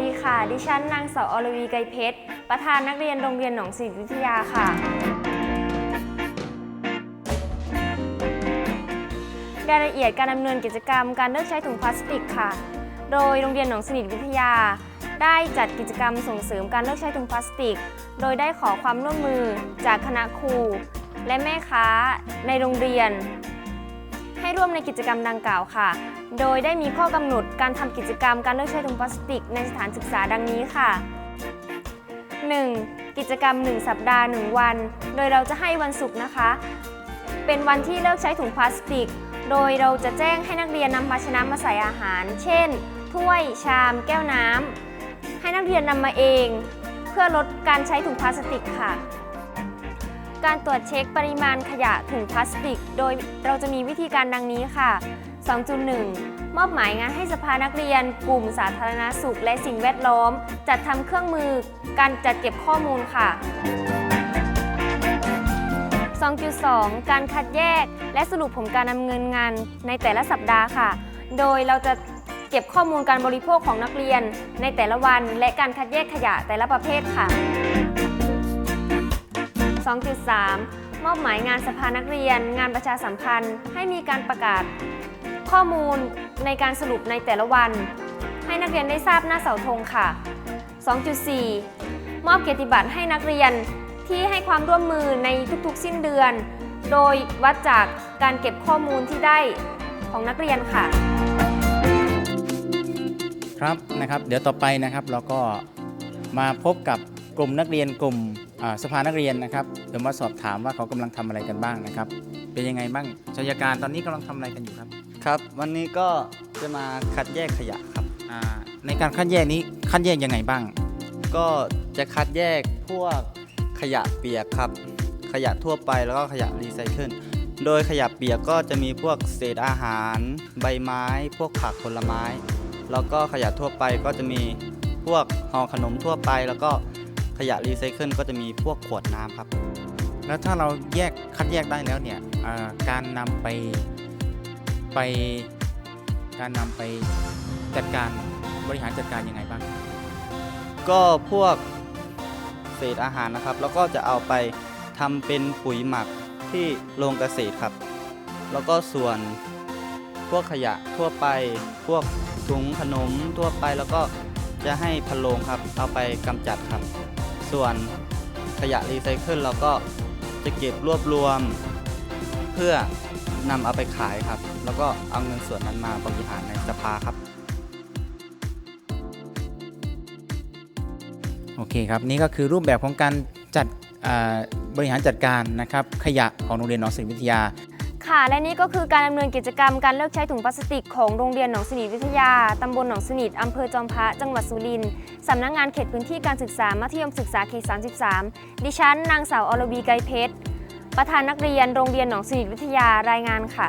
ดีค่ะ ดิฉันนางสาวอรวีไกรเพชร ประธานนักเรียนโรงเรียนหนองศิริวิทยาค่ะ รายละเอียดการดำเนินกิจกรรมการเลิกใช้ถุงพลาสติกค่ะ โดยโรงเรียนหนองสนิทวิทยา ได้จัดกิจกรรมส่งเสริมการเลิกใช้ถุงพลาสติก โดยได้ขอความร่วมมือจากคณะครู และแม่ค้าในโรงเรียน ให้ร่วมในกิจกรรมดังกล่าวค่ะ โดยได้มีข้อกำหนดการทำกิจกรรมการเลิกใช้ถุงพลาสติกในสถานศึกษาดังนี้ค่ะ 1. กิจกรรม 1 สัปดาห์ 1 วัน โดยเราจะให้วันศุกร์นะคะ เป็นวันที่เลิกใช้ถุงพลาสติก โดยเราจะแจ้งให้นักเรียนนำภาชนะมาใส่อาหาร เช่น ถ้วย ชาม แก้วน้ำ ให้นักเรียนนำมาเอง เพื่อลดการใช้ถุงพลาสติกค่ะการตรวจเช็คปริมาณขยะถุงพลาสติก โดยเราจะมีวิธีการดังนี้ค่ะ 2.1 มอบหมายงานให้สภานักเรียน กลุ่มสาธารณสุขและสิ่งแวดล้อม จัดทำเครื่องมือการจัดเก็บข้อมูลค่ะ 2.2 การคัดแยก และสรุปผลการดำเนินงานในแต่ละสัปดาห์ค่ะ โดยเราจะเก็บข้อมูลการบริโภคของนักเรียน ในแต่ละวัน และการคัดแยกขยะแต่ละประเภทค่ะ 2.3 มอบหมายงานสภานักเรียน งานประชาสัมพันธ์ ให้มีการประกาศ ข้อมูลในการสรุปในแต่ละวัน ให้นักเรียนได้ทราบหน้าเสาธงค่ะ 2.4 มอบเกียรติบัตรให้นักเรียนที่ให้ความร่วมมือในทุกๆ สิ้นเดือน โดยวัดจากการเก็บข้อมูลที่ได้ของนักเรียนค่ะ ครับนะครับ เดี๋ยวต่อไปนะครับเราก็มาพบกับกลุ่มนักเรียนกลุ่มสภานักเรียนนะครับเดี๋ยวมาสอบถามว่าเขากำลังทำอะไรกันบ้างนะครับ เป็นยังไงบ้างชัยการตอนนี้กำลังทำอะไรกันอยู่ครับ ครับ วันนี้ก็จะมาคัดแยกขยะครับ อ่าในการคัดแยกนี้คัดแยกยังไงบ้าง ก็จะคัดแยกพวกขยะเปียกครับ ขยะทั่วไปแล้วก็ขยะรีไซเคิล โดยขยะเปียกก็จะมีพวกเศษอาหาร ใบไม้ พวกผักผลไม้ แล้วก็ขยะทั่วไปก็จะมีพวกห่อขนมทั่วไป แล้วก็ขยะรีไซเคิลก็จะมีพวกขวดน้ำครับ แล้วถ้าเราแยกคัดแยกได้แล้วเนี่ยอ่าการนำไป ไปการนำไปจัดการบริหารจัดการยังไงบ้าง ก็พวกเศษอาหารนะครับ แล้วก็จะเอาไปทำเป็นปุ๋ยหมักที่โรงเกษตรครับ แล้วก็ส่วนพวกขยะทั่วไป พวกถุงขนมทั่วไปแล้วก็จะให้พะโลงครับ เอาไปกำจัดครับ ส่วนขยะรีไซเคิลเราก็จะเก็บรวบรวม เพื่อนำเอาไปขายครับ แล้วก็เอาเงินส่วนนั้นมาบริหารในสภาครับ โอเคครับ นี่ก็คือรูปแบบของการจัดอ่าบริหารจัดการนะครับขยะของโรงเรียนหนองสิงห์วิทยา ค่ะ และนี่ก็คือการดำเนินกิจกรรมการเลิกใช้ถุงพลาสติกของโรงเรียนหนองสนิทวิทยาตำบลหนองสนิทอำเภอจอมพระ จังหวัดสุรินทร์สำนักงานเขตพื้นที่การศึกษามัธยมศึกษาเขต 33 ดิฉันนางสาวอรวีไกรเพชรประธานนักเรียนโรงเรียนหนองสนิทวิทยารายงานค่ะ